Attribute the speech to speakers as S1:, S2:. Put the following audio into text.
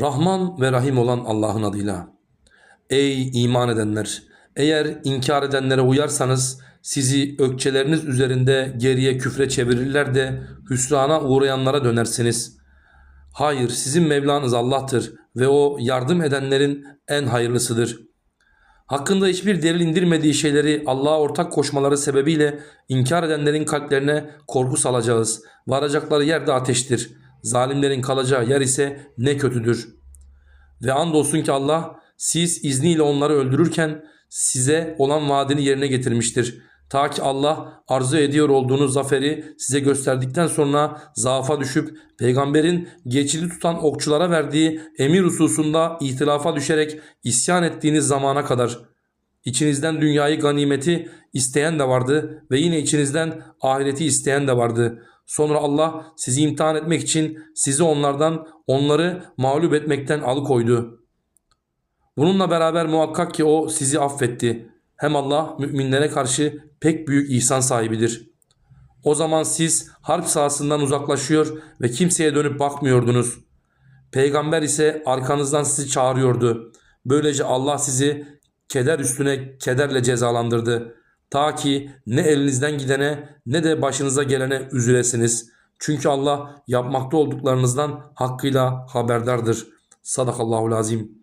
S1: Rahman ve Rahim olan Allah'ın adıyla. Ey iman edenler! Eğer inkar edenlere uyarsanız sizi ökçeleriniz üzerinde geriye küfre çevirirler de hüsrana uğrayanlara dönersiniz. Hayır sizin Mevlanız Allah'tır ve o yardım edenlerin en hayırlısıdır. Hakkında hiçbir delil indirmediği şeyleri Allah'a ortak koşmaları sebebiyle inkar edenlerin kalplerine korku salacağız. Varacakları yer de ateştir. Zalimlerin kalacağı yer ise ne kötüdür. Ve andolsun ki Allah siz izniyle onları öldürürken size olan vaadini yerine getirmiştir. Ta ki Allah arzu ediyor olduğunuz zaferi size gösterdikten sonra zaafa düşüp peygamberin geçidi tutan okçulara verdiği emir hususunda ihtilafa düşerek isyan ettiğiniz zamana kadar İçinizden dünyayı ganimeti isteyen de vardı ve yine içinizden ahireti isteyen de vardı. Sonra Allah sizi imtihan etmek için sizi onlardan onları mağlup etmekten alıkoydu. Bununla beraber muhakkak ki o sizi affetti. Hem Allah müminlere karşı pek büyük ihsan sahibidir. O zaman siz harp sahasından uzaklaşıyor ve kimseye dönüp bakmıyordunuz. Peygamber ise arkanızdan sizi çağırıyordu. Böylece Allah sizi keder üstüne kederle cezalandırdı. Ta ki ne elinizden gidene ne de başınıza gelene üzülesiniz. Çünkü Allah yapmakta olduklarınızdan hakkıyla haberdardır. Sadakallahu lazim.